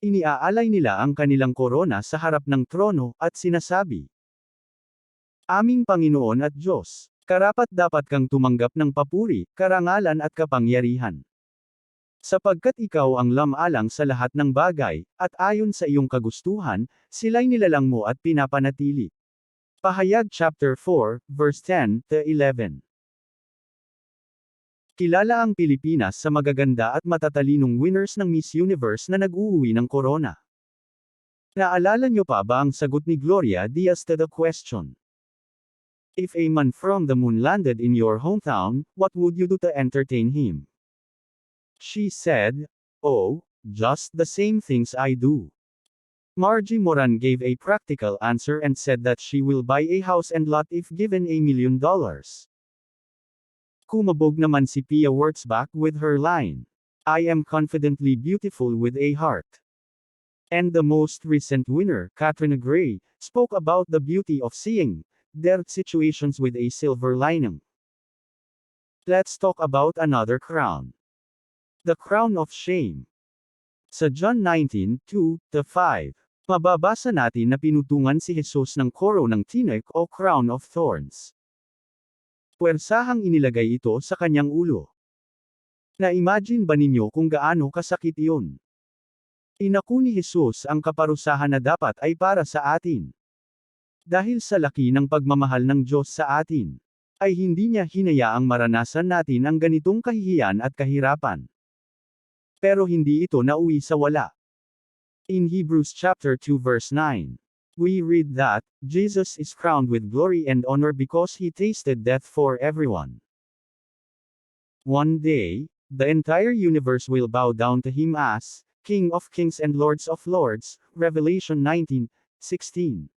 Iniaalay nila ang kanilang korona sa harap ng trono, at sinasabi, Aming Panginoon at Diyos, karapat dapat kang tumanggap ng papuri, karangalan at kapangyarihan. Sapagkat ikaw ang lamalang sa lahat ng bagay, at ayon sa iyong kagustuhan, sila'y nilalang mo at pinapanatili. Pahayag chapter 4, verse 10 to 11. Kilala ang Pilipinas sa magaganda at matatalinong winners ng Miss Universe na nag-uuwi ng corona. Naalala niyo pa ba ang sagot ni Gloria Diaz to the question? If a man from the moon landed in your hometown, what would you do to entertain him? She said, Oh, just the same things I do. Margie Moran gave a practical answer and said that she will buy a house and lot if given a million dollars. Kumabog naman si Pia Wurtzbach with her line. I am confidently beautiful with a heart. And the most recent winner, Katrina Gray, spoke about the beauty of seeing their situations with a silver lining. Let's talk about another crown. The crown of shame. Sa John 19, 2-5, mababasa natin na pinutungan si Jesus ng koro ng tinik o crown of thorns. Puwersahang inilagay ito sa kanyang ulo. Na-imagine ba ninyo kung gaano kasakit iyon? Inaku ni Jesus ang kaparusahan na dapat ay para sa atin. Dahil sa laki ng pagmamahal ng Diyos sa atin, ay hindi niya hinayaang maranasan natin ang ganitong kahihiyan at kahirapan. Pero hindi ito nauwi sa wala. In Hebrews chapter 2 verse 9, we read that, Jesus is crowned with glory and honor because he tasted death for everyone. One day, the entire universe will bow down to him as, King of kings and Lords of lords, Revelation 19:16.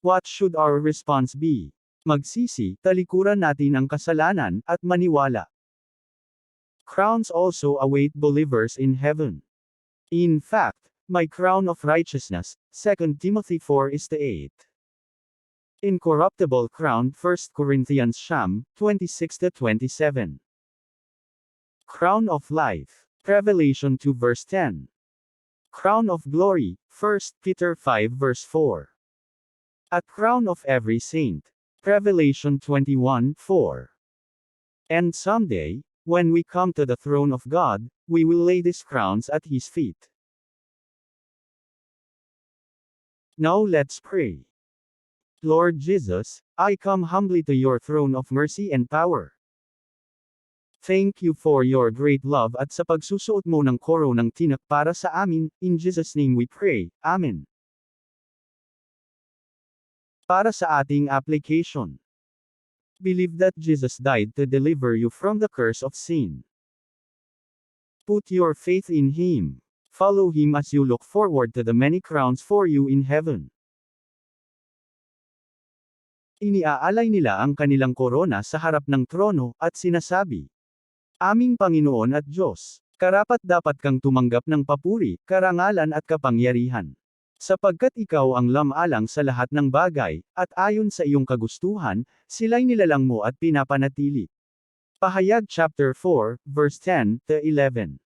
What should our response be? Magsisi, talikuran natin ang kasalanan, at maniwala. Crowns also await believers in heaven. In fact, my crown of righteousness, 2 Timothy 4 is the 8. Incorruptible crown 1 Corinthians Sham, 26-27. Crown of life, Revelation 2 verse 10. Crown of glory, 1 Peter 5 verse 4. At crown of every saint, Revelation 21 4. And someday, when we come to the throne of God, we will lay these crowns at his feet. Now let's pray. Lord Jesus, I come humbly to your throne of mercy and power. Thank you for your great love at sa pagsusuot mo ng koro ng tinak para sa amin, in Jesus' name we pray, Amen. Para sa ating application. Believe that Jesus died to deliver you from the curse of sin. Put your faith in Him. Follow him as you look forward to the many crowns for you in heaven. Iniaalay nila ang kanilang korona sa harap ng trono, at sinasabi, Aming Panginoon at Diyos, karapat dapat kang tumanggap ng papuri, karangalan at kapangyarihan. Sapagkat ikaw ang lamalang sa lahat ng bagay, at ayon sa iyong kagustuhan, sila'y nilalang mo at pinapanatili. Pahayag chapter 4, verse 10 to 11.